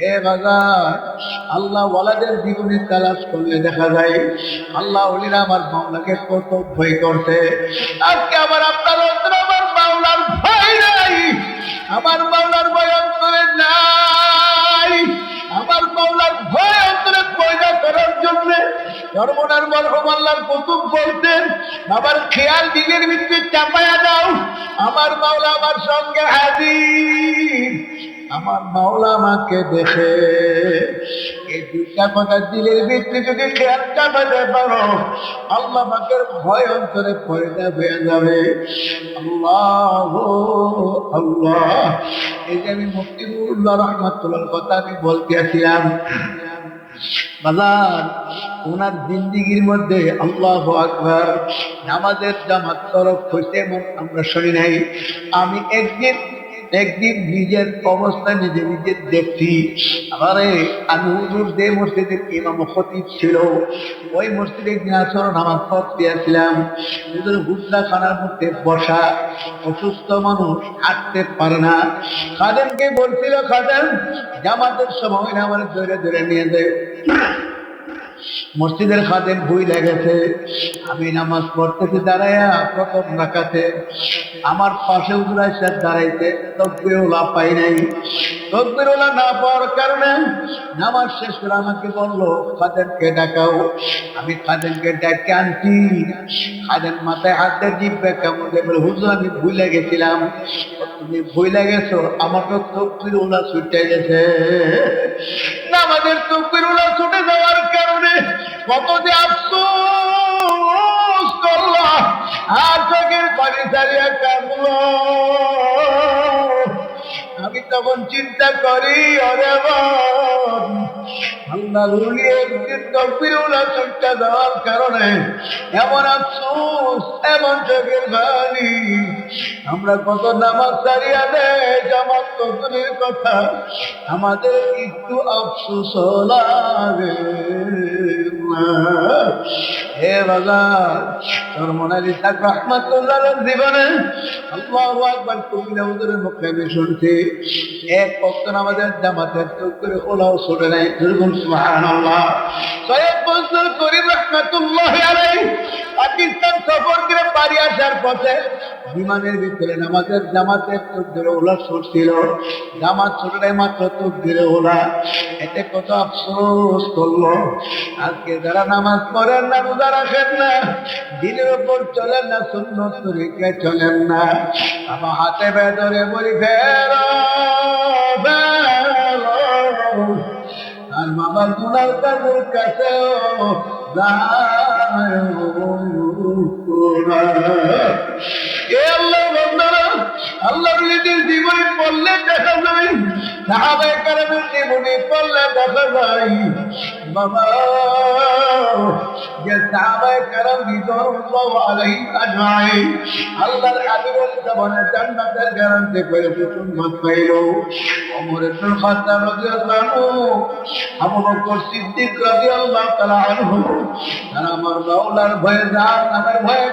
হে বাজার, আল্লাহ ওয়ালাদের জীবনে তালাশ করলে দেখা যায়, আল্লাহ ওলিরা আমার মাওলাকে কত ভয় করছে। আজকে আবার আপনার অন্তরে আমার মাওলার ভয় নাই। আমার মাওলার ভয় অন্তরে নাই। আমার মাওলার ভয় অন্তরে পয়দা করার জন্য ধর্মনার মরহম আল্লাহর কুতুব বলতেন আমার খেয়াল দিনের ভিতরে চাপায়া দাও। আমার মাওলা আমার সঙ্গে হাজির। আমার মাওলা আমাকে দেখে। এই দুইটা কথা দিলের ভিতরে যদি খেয়াল চাপাতে পারো, আল্লাহ আমাকে ভয় অন্তরে পয়দা হয়ে যাবে আল্লাহ আল্লাহ। এই যে আমি মুক্তিবুল্লাহ রহমতুল্লাহর কথা আমি বলতে আসছিলাম বাজার, ওনার জিন্দিগির মধ্যে আল্লাহ আকবর, নামাজের জামাত তরফ হইতে আমরা শুনি নাই। আমি একদিন একদিন নিজের অবস্থা নিজে নিজে দেখছি। আবারে আমি হুজুর যে মসজিদের ইমাম খতিব ছিল, ওই মসজিদে একদিন আসর নামাজ পড়তে আসছিলাম হুজুর খানার মধ্যে বসা, অসুস্থ মানুষ হাঁটতে পারে না। খাদেমকে বলছিল, খাদেম, জামাতের সময় আমার ধরে ধরে নিয়ে যায় মসজিদের খাদেম বই লেগেছে। আমি নামাজ পড়তেছি দাঁড়াইয়া প্রথম রাখাতে আমার পাশে উজরাই স্যার দাঁড়াইতে তকবিরওলা পাই নাই। তকবিরওলা না পাওয়ার কারণে নামাজ শেষ করে আমাকে বলল, খাদেমকে ডাকাও। আমি খাদেমকে ডাকে আনছি। খাদেম মাথায় হাত দিয়ে জিব্বে কেমন দেখবে হুজুর, আমি ভুলে গেছিলাম। তুমি ভুলে গেছো আমার তো তকবিরওলা ছুটে গেছে নামাজের ওলা ছুটে যাওয়ার কারণে কত যে আফসোস করল আর চোখের পানি ছাড়িয়া কাঁদলো আমি তখন চিন্তা করি অরে আল্লাহ রুলিয়ে দেওয়ার কারণে এমন আফসোস, এমন চোখের পানি আমরা কত নামাজ ছাড়িয়া দেয় জামাত কতনের কথা, আমাদের একটু আফসোস লাগে। হে বাজার, তোর মনালি থাক রহমাতুল্লাহ জীবনে। আল্লাহ আকবার, তুমি আমাদের মুখে আমি শুনছি। এক ভক্ত আমাদের জামাতের চোখ করে ওলাও ছুটে নাই দুর্গুণ সুবহানাল্লাহ। সৈয়দ রহমাতুল্লাহ পাকিস্তান সফর করে বাড়ি আসার পথে বিমানের ভিতরে নামাজের জামাতের চোখ ধরে ওলা ছুটছিল। জামাত ছুটে মাত্র ধরে ওলা। এতে কত আফসোস করল। আজকে যারা নামাজ পড়েন না, রোজা রাখেন না, দিনের উপর চলেন না, সুন্নত তরিকায় চলেন না। আমার হাতে বেদরে বলি ফেরো আর বাবা গুনার কাজের কাছেও যায় এ আল্লাহ বন্ধুরা আল্লাহ নিজের জীবনে পড়লে দেখা যায়, সাহাবায়ে কারামের জীবনে পড়লে দেখা যায়, বাবা, যে সাহাবায়ে কারাম রিদওয়ানুল্লাহ আলাইহিম আজমাইন, আল্লাহর হাবিবের জীবনে জান্নাতের গ্যারান্টি করে সুসংবাদ পাইল ওমর ইবনে খাত্তাব রাদিয়াল্লাহু আবু বকর সিদ্দিক রাদিয়াল্লাহু তাআলা আনহু, তারা আমার মাওলার ভয়ে ভয়ে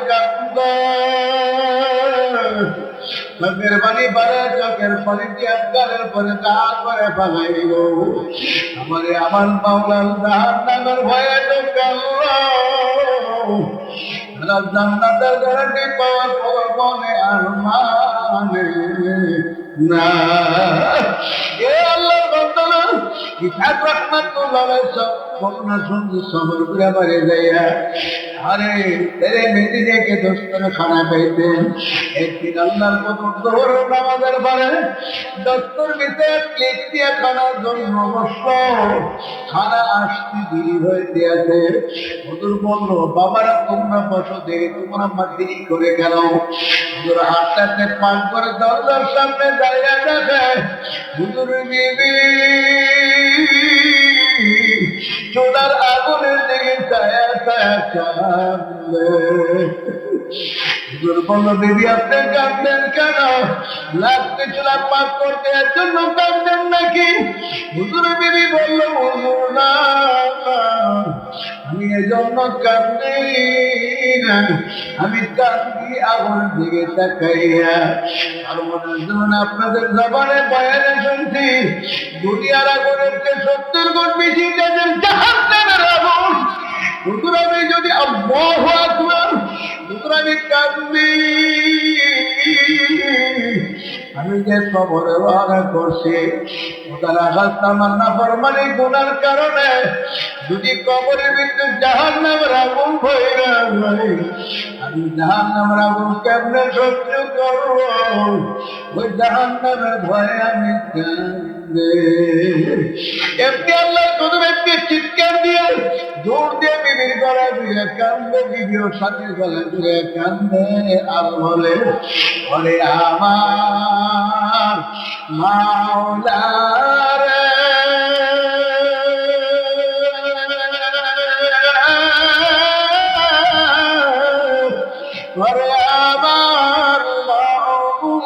চোখের পানি পরে চোখের পানি দিয়ে গালের পরে দাগ করে ফেলাইল আমারে আমার মাওলার দান নামের ভয়ে ঢুকাল। জান্নাতের গ্যারান্টি পাওয়ার পর মনে আল্লাহ করোনা সঙ্গে সবর করে বাড়ি যাইয়া। আরে তেরে মেদিনেকে দোস্তরে খানা পাইতেন একদিন আল্লাহর কত দৌড় নামাজের পরে দস্তর ভিতরে প্লেট দিয়ে খানার জন্য অবশ্য খানা আসতে দেরি হয়ে আছে। হুজুর বলল, বাবারা, তোমরা বসো, দেখে তোমরা আমার দেরি করে গেল। হুজুর হাতটাতে পান করে দরজার সামনে দাঁড়িয়ে দেখে, হুজুর বিবি চোদার আগুনের দিকে ছায়া ছায়া কান্দে বলল বিবি আপনি কাঁদলেন কেন? লাগতে চুলা পাক করতে এর জন্য কাঁদলেন নাকি? হুজুর বিবি বলল না আমি এজন্য কান্দি না। আমি কান্দি আগুনের দিকে তাকাইয়া। আর মনে যেমন আপনাদের জবানে বয়ানে শুনছি। দুনিয়ার আগুনের চেয়ে সত্তর গুণ বেশি যাদের জাহান্নামের আগুন। হুজুর, আমি যদি আল্লাহু আমি কান্দি আমি যে কবরে ওয়াদা করছি ওটার আঘাত আমার না ফরমানি গুনার কারণে যদি কবরের ভিতরে জাহান নামের আগুন হয়ে আমি জাহান নামের আগুন কেমনে সহ্য করব? ওই জাহান নামের ভয়ে আমি কান্দে এমনি আল্লাহ শুধু ব্যক্তি চিৎকার দিয়ে দৌড় দিয়ে বিবির গলা দিয়ে কান্দে বিবির সাথে গলা দিয়ে কান্দে, আর বলে বলে আমার মাওলারে ওরে আমার মাওলারে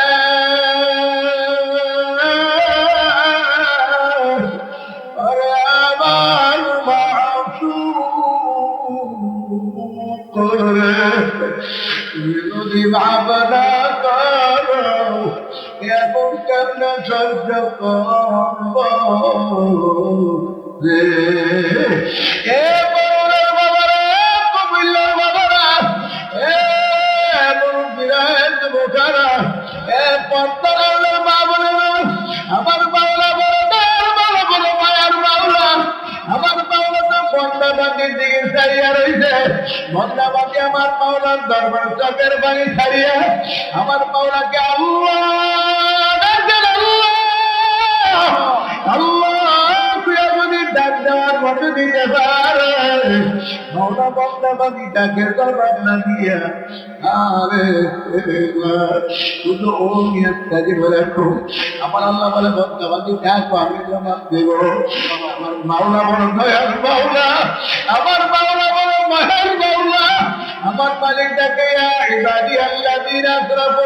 আমার বাউলা বড় দয়ার বড় বড় মায়ার বাউলা। আমার বাউলা তো বন্দাবাদীর দিকে ছাড়িয়া রইছে। বন্দাবাদী আমার পাওলার দরবার চকের বাড়ি ছাড়িয়া আমার পাওলাকে আল্লাহ আমার আল্লাহ বলে বন্দাবাদী ডাকো, আমি জবাব দেব। আমার মাওলা বড় দয়াল মাওলা, আমার মাওলা বড় মহান মাওলা, আমার মালিক ডাকে ইবাদি আল্লাযীনা আসরাফু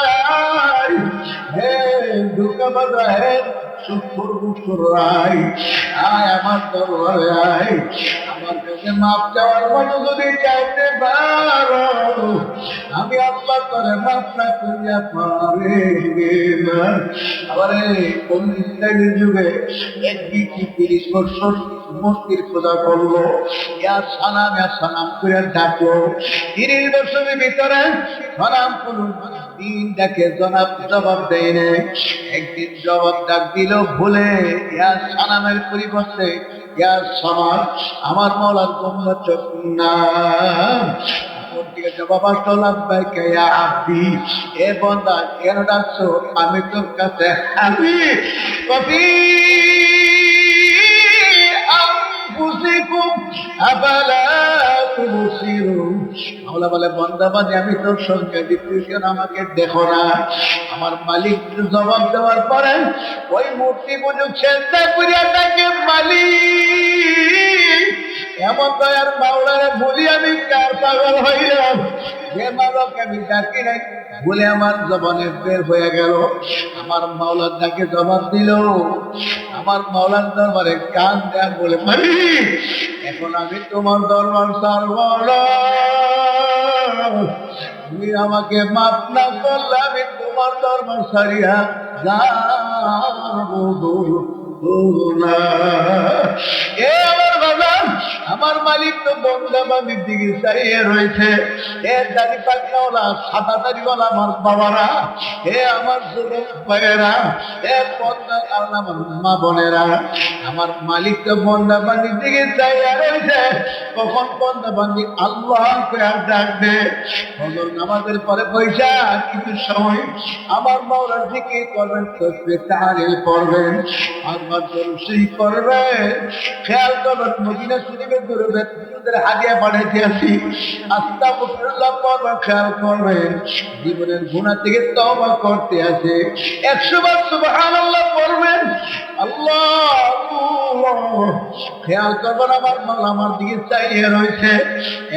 সুখর মুখর রায় আয় আমার দরবারে আয়। মতো যদি চাইতে আমি মূর্তির পূজা করল। ইয়া সালাম ইয়া সালাম করে ডাকলো। তিরিশ বছরের ভিতরে সালাম করুন দিন ডাকে জনাব জবাব দেয় একদিন জবাব ডাক দিল ভুলে ইয়া সালামের পরিবর্তে আমার মৌলার গোমলা চোখ না আব্দি এ বন্দা কেন ডাকছো আমি তোর কাছে আমি কবি খুব তুবসিরুন বলে বন্দাবাদে আমি তোর সঙ্গে দ্বিতীয় আমাকে দেখো না। আমার মালিক জবাব দেওয়ার পরে ওই মূর্তি পুজো চেষ্টা করিয়া তাকে মালিক। এমন দয়ার মাওলারে বলি আমি, কার পাগল মালক আমি ডাকি নাই? বলে আমার জবানে বের হয়ে গেল। আমার মাওলার ডাকে জবাব দিল। আমার মাওলার দরবারে কান দেয়া বলে এখন আমি তোমার দরবার সারব তুমি আমাকে মাফ না করলে আমি তোমার দরবার সারিয়া যাব না। এ আমার বাজার আমার মালিক তো বন্ধা বাবির দিকে চাইয়ে রয়েছে। এ দাড়ি পাকনাওয়ালা সাদা দাড়িওয়ালা আমার বাবারা হে আমার যুবক ভাইয়েরা পদ্মা আমার মা বোনেরা, আমার মালিক তো বন্ধা বান্দির দিকে চাইয়ে রয়েছে। কখন বন্ধা বান্দি আল্লাহ আর ডাকবে? ফজর নামাজের পরে পয়সা কিছু সময় আমার মাওলা জিকির করবেন, তসবিহ তাহলিল করবেন আল্লাহ দরুশরী করবেন খেয়াল করবেন মদিনা দরুদের দুরুদের হাদিয়া পাঠাইতে আসি। আস্তাগফিরুল্লাহ করবেন খেয়াল করবেন জীবনের গুণা থেকে তওবা করতে আছে 100 বার সুবহানাল্লাহ পড়বেন আল্লাহ, খেয়াল করবেন আমার মাল আমার দিকে চাইয়ে রয়েছে।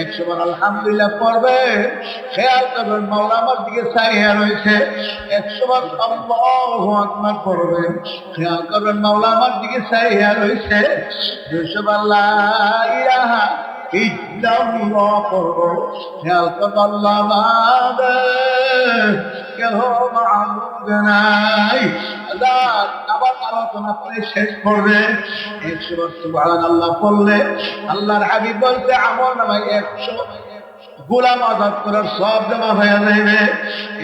একশো বার আলহামদুলিল্লাহ পড়বে। খেয়াল করবেন মাওলা আমার দিকে চাইয়ে রয়েছে। একশো বার আকবার পড়বেন খেয়াল করবেন মাওলা আমার দিকে চাইয়ে রয়েছে। দুশো বার লা ইলাহা ইল্লাল্লাহ পড়ব। খেয়াল করবেন আল্লাহ বাদে কেহ মাহবুব নাই। আবার আলোচনা করে শেষ করবে। একশো বছর আল্লাহ পড়লে আল্লাহর হাবিব বলতে আমল নামাই একশো গোলাম আজাদ করার সব জমা হয়ে যাবে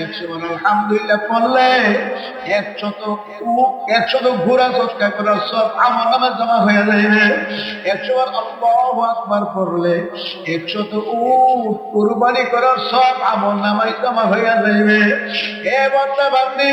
একশো বার আলহামদুলিল্লাহ পড়লে একশত একশত ঘোরা সৎকা করার সব আমার নামে জমা হয়ে যাবে একশো বার আল্লাহ আকবার পড়লে একশত উট কুরবানি করার সব আমল নামাই জমা হয়ে যাবে হে বন্ধা বান্দি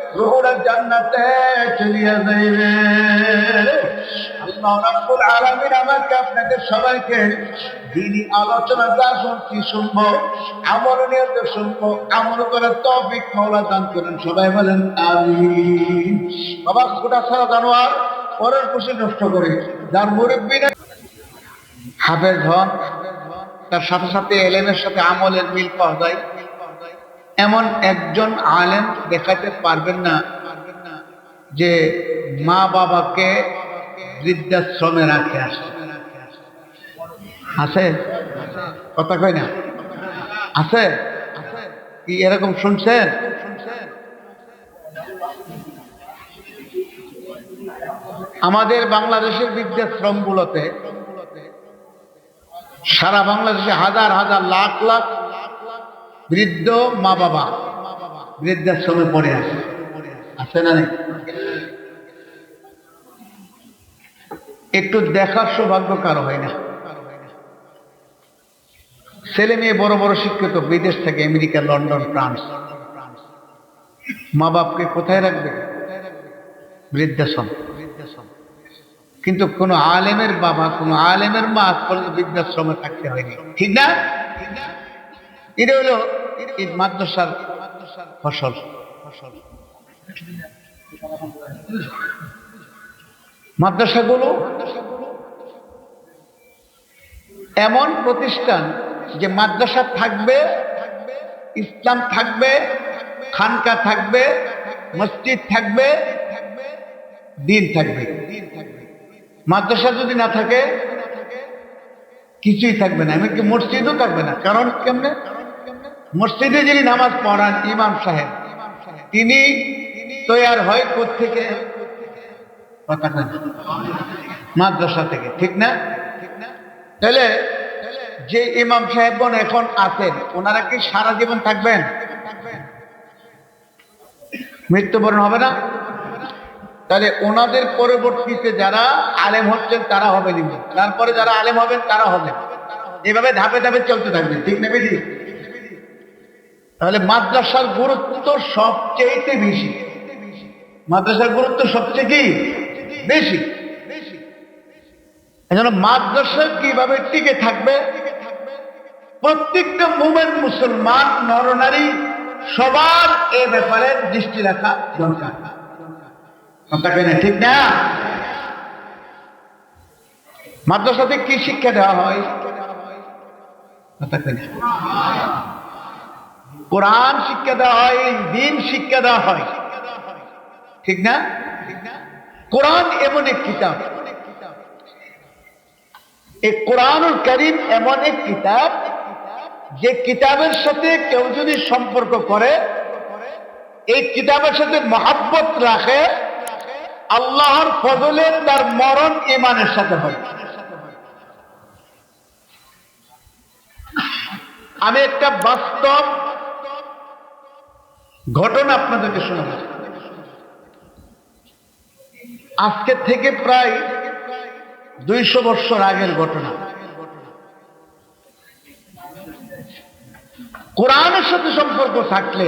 রোহরা জান্নাতে চলিয়া যাইবে। আল্লাহ রাব্বুল আলামিন আমাকে আপনাকে সবাইকে দিনই আলোচনা যা শুনছি শুনব, আমল নিয়ে তো শুনব, আমল করার তৌফিক মাওলা দান করেন, সবাই বলেন আমিন। বাবা, গোটা সারা জানোয়ার পরের খুশি নষ্ট করে, যার মুরব্বী না হাফেজ হন, তার সাথে সাথে এলেমের সাথে আমলের মিল পাওয়া যায়। এমন একজন আলেম দেখাতে পারবেন না যে মা বাবাকে বৃদ্ধাশ্রমে রাখে আসে আছে? কথা কয় না? আছে? কি এরকম শুনছেন? আমাদের বাংলাদেশের বৃদ্ধাশ্রমগুলোতে সারা বাংলাদেশে হাজার হাজার লাখ লাখ বৃদ্ধ মা বাবা। বৃদ্ধাশ্রমে পড়ে আছে। আছে না নেই? একটু দেখার সৌভাগ্য কারও হয় না। ছেলে মেয়ে বড় বড় শিক্ষিত, বিদেশ থেকে আমেরিকা, লন্ডন, ফ্রান্স। মা বাপকে কোথায় রাখবে? বৃদ্ধাশ্রম কিন্তু কোনো আলেমের বাবা, কোনো আলেমের মা বৃদ্ধাশ্রমে থাকতে হয়নি। ঠিক না? এটা হলো এই মাদ্রাসার ফসল। মাদ্রাসাগুলো এমন প্রতিষ্ঠান যে মাদ্রাসা থাকবে, ইসলাম থাকবে, খানকা থাকবে, মসজিদ থাকবে, দিন থাকবে। মাদ্রাসা যদি না থাকে, কিছুই থাকবে না। এমনকি মসজিদও থাকবে না। কারণ কেমনে? মসজিদে যিনি নামাজ পড়ান ইমাম সাহেব, তিনি তৈয়ার হয় থেকে? মাদ্রাসা থেকে, ঠিক না? তাহলে যে ইমাম সাহেবগণ এখন আছেন, ওনারা কি সারা জীবন থাকবেন? মৃত্যুবরণ হবে না? তাহলে ওনাদের পরবর্তীতে যারা আলেম হচ্ছেন, তারা হবে নিবে তারপরে যারা আলেম হবেন, তারা হবেন। এভাবে ধাপে ধাপে চলতে থাকবে ঠিক না বেশি? তাহলে মাদ্রাসার গুরুত্ব সবচেয়ে বেশি। মাদ্রাসার গুরুত্ব সবচেয়ে কি? বেশি। মাদ্রাসা কীভাবে টিকে থাকবে? প্রত্যেকটা মুমেন্ট মুসলমান, নরনারী, সবার এ ব্যাপারে দৃষ্টি রাখা দরকার। ঠিক না? মাদ্রাসাতে কি শিক্ষা দেওয়া হয়? কথা কোরআন শিক্ষা দেওয়া হয়, দিন শিক্ষা দেওয়া হয়। ঠিক না? কোরআন এমন এক কিতাব। এই কোরআনুল করিম এমন এক কিতাব, যে কিতাবের সাথে কেউ যদি সম্পর্ক করে, এই কিতাবের সাথে মহাব্বত রাখে, আল্লাহর ফজলে তার মরণ ইমানের সাথে হয়। আমি একটা বাস্তব ঘটনা আপনাদেরকে শোনাব। আজকে থেকে প্রায় দুইশো বছর আগের ঘটনা। কোরআনের সাথে সম্পর্ক থাকলে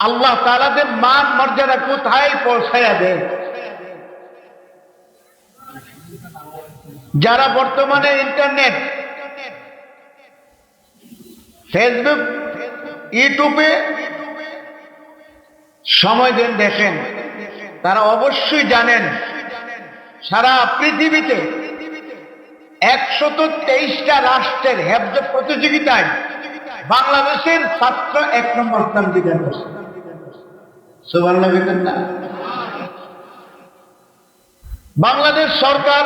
আল্লাহ তালাদের মান মর্যাদা কোথায় পৌঁছাইয়া দেয় যারা বর্তমানে ইন্টারনেট ফেসবুক ইউটিউবে সময় দেন, দেখেন। তারা অবশ্যই জানেন, সারা পৃথিবীতে একশত তেইশটা রাষ্ট্রের প্রতিযোগিতায় বাংলাদেশের ছাত্র এক নম্বর স্থান না? বাংলাদেশ সরকার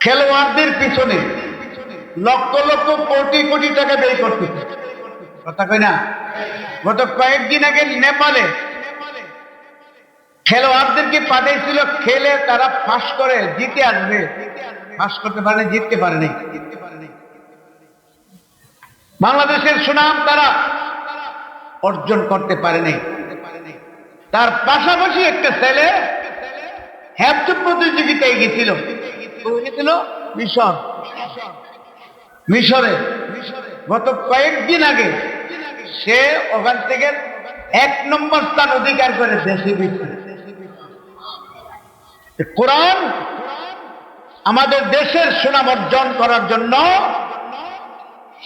খেলোয়াড়দের পিছনে লক্ষ লক্ষ কোটি কোটি টাকা ব্যয় করতেছে। কথা কই না? গত কয়েকদিন আগে নেপালে খেলোয়াড়দেরকে পাঠিয়েছিল, খেলে তারা ফাঁস করে, জিতে আসবে। ফাঁস করতে পারে, জিততে পারেনি বাংলাদেশের সুনাম তারা অর্জন করতে পারেনি তার পাশাপাশি একটা ছেলে হ্যাপচ প্রতিযোগিতায় গেছিল। গেছিল মিশর। মিশরে। গত কয়েকদিন আগে সে ওখান থেকে এক নম্বর স্থান অধিকার করে দেশে বিচ্ছে কোরআন আমাদের দেশের সুনাম অর্জন করার জন্য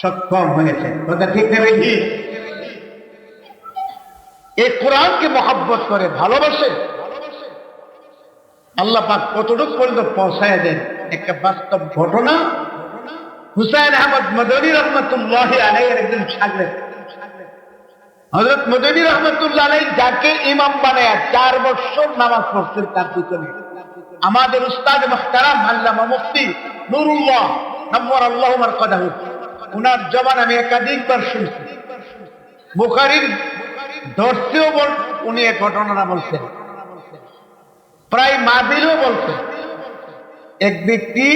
সক্ষম হয়েছে। কথা ঠিক নেবে কি এই কোরআনকে মহাব্বত করে ভালোবাসে। আল্লাহ পাক কতটুকু পর্যন্ত পৌঁছায় দেন? একটা বাস্তব ঘটনা। হুসাইন আহমদ মদনী রহমতুল্লাহ আলাইয়ের একজন ছাগলেন হজরত মদনী রহমতুল্লাহ যাকে ইমাম বানায় চার বছর নামাজ পড়ছেন তার পিছনে। আমাদের উস্তাদ মখতারাম আল্লামা মুফতি নুরুল্লাহ নম্বর আল্লাহ কথা উনার জবান আমি একাধিকবার শুনছি। বুখারির ধরতেও বল, উনি এক ঘটনাটা বলছেন। প্রায় মাহবিলও বলছেন। এক ব্যক্তি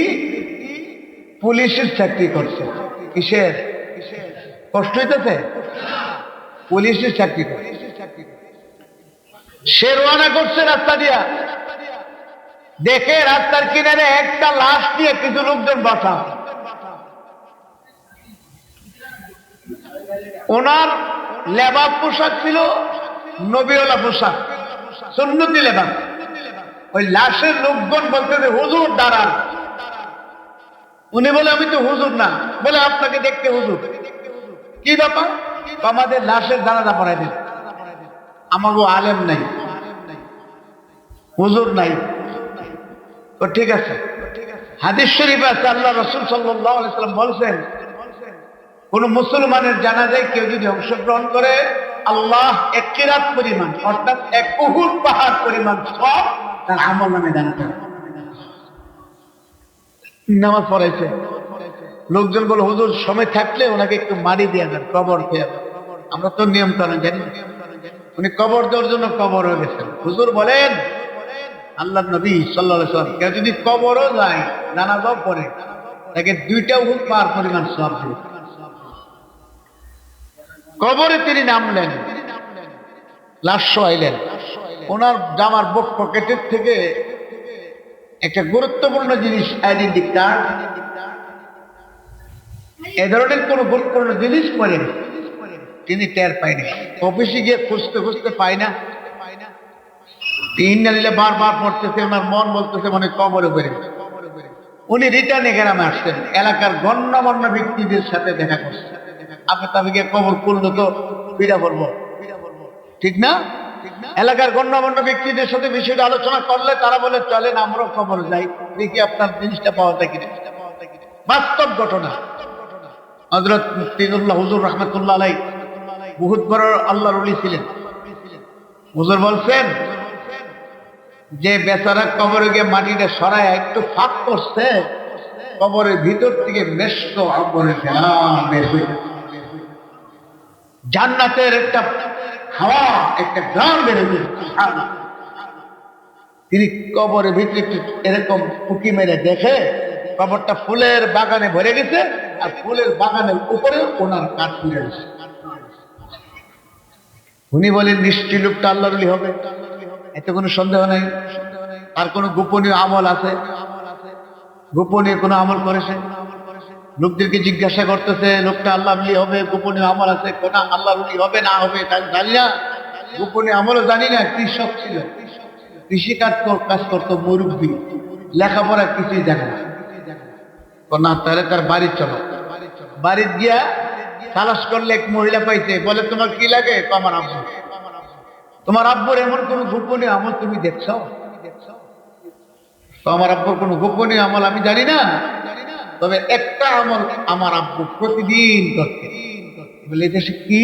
পুলিশের চাকরি করছে। কিসের? কষ্ট হইতেছে? পুলিশের চাকরি করে। সে রোয়ানা করছে রাস্তা দিয়া। দেখে রাস্তার কিনারে একটা লাশ দিয়ে কিছু লোকজন বসা। ওনার লেবাব পোশাক ছিল নবীওয়ালা পোশাক, সুন্নতি লেবাব ওই লাশের লোকজন বলতে যে, হুজুর, দাঁড়ান। উনি বলে, আমি তো হুজুর না। বলে, আপনাকে দেখতে হুজুর। কি ব্যাপার? আমাদের লাশের জানাজা পড়াই দিন আমারও আলেম নাই। হুজুর নাই। তো ঠিক আছে। হাদিস শরীফ আছে, আল্লাহ রসুল সাল্লাম বলছেন, কোন মুসলমানের জানাজায় কেউ যদি অংশগ্রহণ করে, আল্লাহ এক কিরাত পরিমাণ, অর্থাৎ এক উহুর পাহাড় পরিমাণ সব তার আমল নামে দান করে। নামাজ পড়াইছে। লোকজন বলে, হুজুর, সময় থাকলে ওনাকে একটু মারি দিয়ে দেন, কবর খেয়ে আমরা তো নিয়ম কানুন জানি। উনি কবর দেওয়ার জন্য কবর হয়ে গেছেন। হুজুর বলেন আল্লাহ নবী সাল্লাহ কেউ যদি কবরও যায় জানাজাও পরে তাকে দুইটা উহুদ পার পরিমাণ সব কবরে তিনি নামলেন লাশ আইলেন। ওনার জামার বুক পকেটের থেকে একটা গুরুত্বপূর্ণ জিনিস আইডেন্টি কার্ড এ ধরনের কোন গুরুত্বপূর্ণ জিনিস করেন তিনি টের পায়নি। অফিসে গিয়ে খুঁজতে খুঁজতে পায় না। তিন দিলে বারবার পড়তেছে, ওনার মন বলতেছে মানে কবরে বেড়ে উনি রিটার্নে গ্রামে আসছেন। এলাকার গণ্যমান্য ব্যক্তিদের সাথে দেখা করছেন আপনি তো আমি গিয়ে কবর করল তো পিড়া পড়ব ঠিক না? এলাকার গণ্যমান্য ব্যক্তিদের সাথে বিষয়টা আলোচনা করলে তারা বলে, চলেন, আমরাও খবর যাই। দেখি আপনার জিনিসটা পাওয়া যায় কিনা। বাস্তব ঘটনা। হজরত তিনুল্লাহ হুজুর রহমতুল্লাহ আলাই বহুত বড় আল্লাহর উলি ছিলেন। হুজুর বলছেন যে বেচারা কবরে গিয়ে মাটিটা সরায় একটু ফাঁক করছে, কবরের ভিতর থেকে মেষ্ট আম্বরের ঘ্রাণ বের যাচ্ছে। জান্নাতের একটা হাওয়া, একটা গ্রাম হয়ে তিনি কবরের ভিতরে একটু এরকম উকি মেরে দেখে কবরটা ফুলের বাগানে ভরে গেছে, আর ফুলের বাগানের উপরে ওনার কাঠ ফিরে গেছে। উনি বলেন নিশ্চয় লোকটা আল্লাহরলি হবে। এতে কোনো সন্দেহ নাই। আর কোনো গোপনীয় আমল আছে? গোপনীয় কোনো আমল করেছে? লোকদেরকে জিজ্ঞাসা করতেছে, লোকটা আল্লাহ হবে, গোপনীয় আমল আছে? কোন আল্লাহ হবে, না হবে তাই জানি না। গোপনীয় আমলও জানি না, কৃষক ছিল। কৃষিকাজ কাজ কর- কাজ করতো মুরব্বী। লেখাপড়া কিছুই জানে না। না, তাহলে তার বাড়ি চলো। বাড়ির গিয়া তালাশ করলে এক মহিলা পাইছে, বলে, তোমার কি লাগে? আমার আব্বু তোমার আব্বুর এমন কোন গোপনীয় আমল তুমি দেখছ? আমার আব্বুর কোন গোপনীয় আমল আমি জানি না। তবে একটা আমল আমার আব্বু প্রতিদিন করতে। বলে দেশে কি?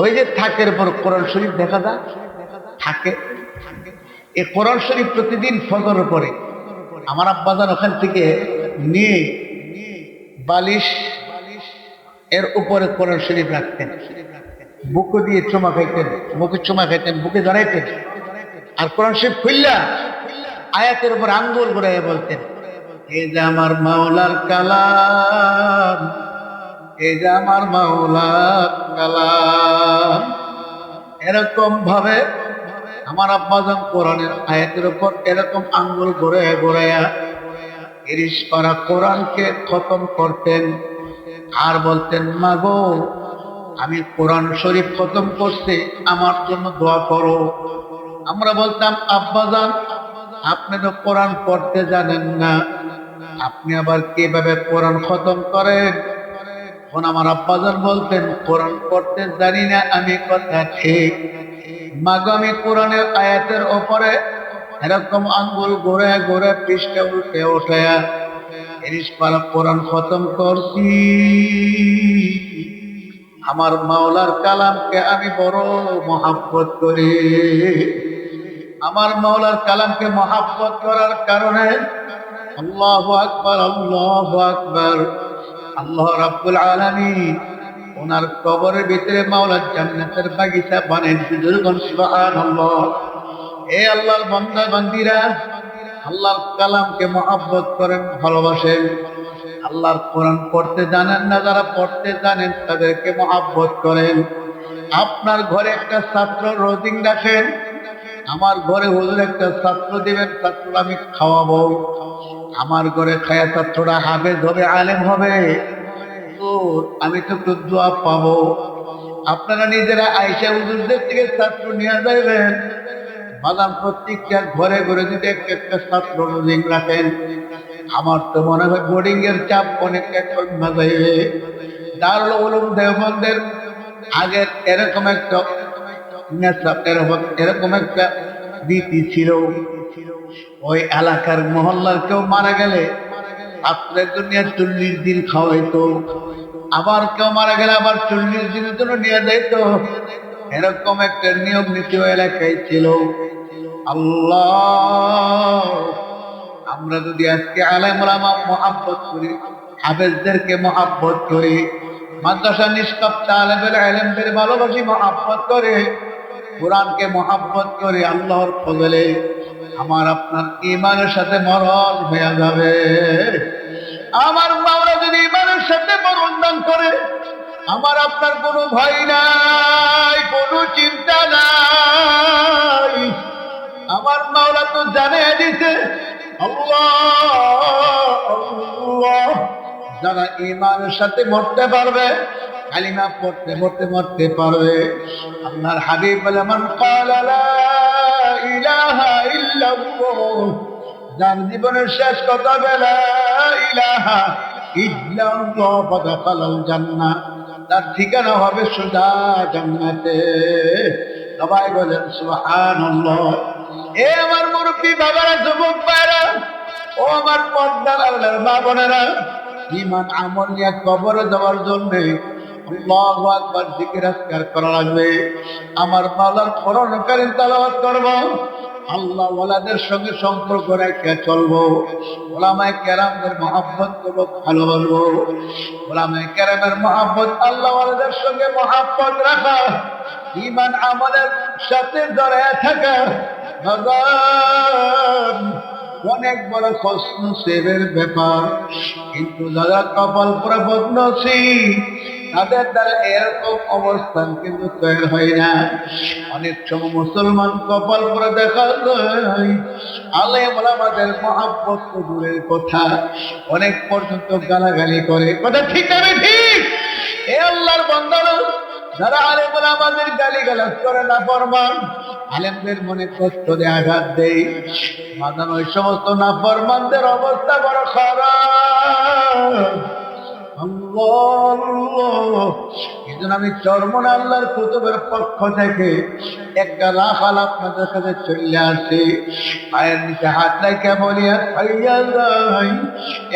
ওই যে থাকের পর কোরআন শরীফ দেখা যায় থাকে? এই কোরআন শরীফ প্রতিদিন ফজর পরে আমার আব্বাজান ওখান থেকে নিয়ে বালিশ এর উপরে কোরআন শরীফ রাখতেন। বুকে দিয়ে চুমা খাইতেন, মুখে চুমা খাইতেন, বুকে জড়াইতেন। আর কোরআন শরীফ খুললা আয়াতের উপর আঙ্গুল ঘুরাইয়া বলতেন এই যে আমার মাওলার কালাম এই যে আমার মাওলার কালাম। এরকম ভাবে আমার আব্বাজান কোরআনের আয়াতের উপর এরকম আঙ্গুল ঘুরে ঘুরাইয়া ইরিশ করা কোরআনকে খতম করতেন আর বলতেন, মাগো, আমি কোরআন শরীফ খতম করছি আমার জন্য দোয়া করো। আমরা বলতাম আব্বাজান আপনি তো কোরআন পড়তে জানেন না। আপনি আবার কীভাবে কোরআন খতম করেন? তখন আমার আব্বাজান বলতেন, কোরআন পড়তে জানি না, আমি কথা ঠিক। মাগো, আমি কোরআনের আয়াতের ওপরে এরকম আঙ্গুল ঘুরে ঘুরে পৃষ্ঠে উল্টে ওঠায়া এরিস পারা খতম করছি। আমার মাওলার কালামকে আমি বড় মহাব্বত করি। আমার মাওলার কালামকে মহাব্বত করার কারণে আল্লাহ আকবর আল্লাহ আকবর। আল্লাহ রাব্বুল আলামিন ওনার কবরের ভিতরে মাওলার জান্নাতের বাগিচা বুজুর্গন সুবহানাল্লাহ। এ আল্লাহর বান্দা বান্দিরা আল্লাহর কালামকে মহাব্বত করেন, ভালোবাসেন। আল্লাহর কোরআন পড়তে জানেন না, যারা পড়তে জানেন তাদেরকে মহাব্বত করেন। আপনার ঘরে একটা ছাত্র রোজিং রাখেন, আমার ঘরে হুজুর একটা ছাত্র দিবেন ছাত্র আমি খাওয়াবো। আমার ঘরে খায়া ছাত্ররা হাবে হবে, আলেম হবে। তো আমি তো একটু দোয়া পাবো। আপনারা নিজেরা আইসা হুজুরদের থেকে ছাত্র নিয়ে যাবেন বাদাম প্রত্যেকটা ঘরে ঘরে যদি একটা একটা ছাত্র রোজিং রাখেন, আমার তো মনে হয় বোর্ডিং এর চাপ অনেকটা কমে যাইবে দারুল উলুম দেওবন্দের আগের এরকম একটা এরকম এরকম একটা রীতি ছিল। ওই এলাকার মহল্লার কেউ মারা গেলে আপনার দুনিয়া চল্লিশ দিন খাওয়াইতো, আবার কেউ মারা গেলে আবার চল্লিশ দিনের জন্য নিয়ে যাইতো। এরকম একটা নিয়ম নীতি এলাকায় ছিল আল্লাহ, আমরা যদি আজকে আলেম ওলামা মহাব্বত করি, হাফেজদেরকে মহাব্বত করি, মাদ্রাসা নিষ্কাপ্তা আলেমের আলেমদের ভালোবাসি মহাব্বত করে, কোরআনকে মহাব্বত করে আল্লাহর ফজলে আমার আপনার ইমানের সাথে মরণ হয়ে যাবে। আমার মাওলা যদি ইমানের সাথে মরণ দান করে আমার আপনার কোনো ভয় নাই, কোনো চিন্তা নাই। আমার মাওলা তো জানে দিতে যারা ইমানের সাথে মরতে পারবে, কালিমা পড়তে পড়তে মরতে পারবে। আপনার হাবিব বলে যার জীবনের শেষ কথা বেলা ইলাহা ইল্লাল্লাহ ফাদাখালাল জান্নাহ। তার ঠিকানা হবে সোজা জান্নাতে। সবাই বলেন, সুবহানাল্লাহ। এ আমার মুরব্বী বাবারা, যুবক ভাইরা ও আমার পর্দার আল্লাহর মা বোনেরা ইমান আমল নিয়ে কবরে যাওয়ার জন্য আল্লাহু আকবার জিকির আজকার করা লাগবে। আমার মাওলার করণকারী তালাওয়াত করব। আল্লাহ ওয়ালাদের সঙ্গে সম্পর্ক রেখে চলবো। ওলামায় কেরামদের মহাব্বত করব ভালোবাসবো ওলামায় কেরামের মহাব্বত আল্লাহ ওয়ালাদের সঙ্গে মহাব্বত রাখা। ইমান আমাদের সাথে জড়ায় থাকা। ভগবান অনেক বড় কষ্ট সেবের ব্যাপার। কিন্তু যারা কপাল পরে বদনসি তাদের দ্বারা এরকম অবস্থান কিন্তু তৈরি হয় না। অনেক সময় মুসলমান কপাল পরে দেখা আলে আমাদের মহাব্বত দূরের কথা। অনেক পর্যন্ত গালাগালি করে। কথা ঠিক আছে ঠিক? এ আল্লাহর বন্দনা যারা আলে বলে আমাদের গালি গালাজ করে না ফরমান, আলেমদের মনে কষ্ট দিয়ে, আঘাত দেই মাদান ওই সমস্ত না ফরমানদের অবস্থা বড় খারাপ। আমি চরমন আল্লাহর কুতুবের পক্ষ থেকে একটা রাখাল আপনাদের কাছে চলে আসি। পায়ের নিচে হাত রেখে বলিয়া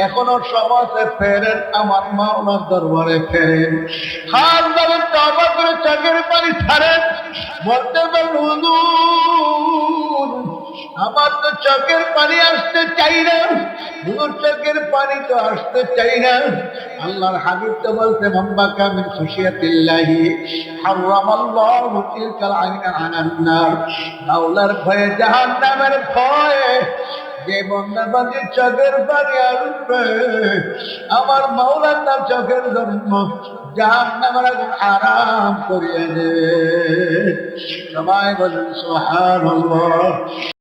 এখনও সমাজে ফেরেন, আমার মাওলার দরবারে ফেরেন। হাত ধরে চাপা করে পানি ছাড়েন বলতে পারেন আমার তো চোখের পানি আসতে চাই না। হুজুর চোখের পানি তো আসতে চাই না। আল্লাহর হাবিব তো বলতে মাম্বা কামিন খুশিয়াতিল্লাহি হারামাল্লাহু তিলকাল আইনা আনান নার। মাওলার ভয়ে জাহান্নামের ভয়ে যে বন্দাবাদী চোখের পানি আসবে আমার মাওলা তার চোখের জন্য জাহান্নামের আগুন আরাম করিয়ে দেবে। সবাই বলেন, সুবহানাল্লাহ।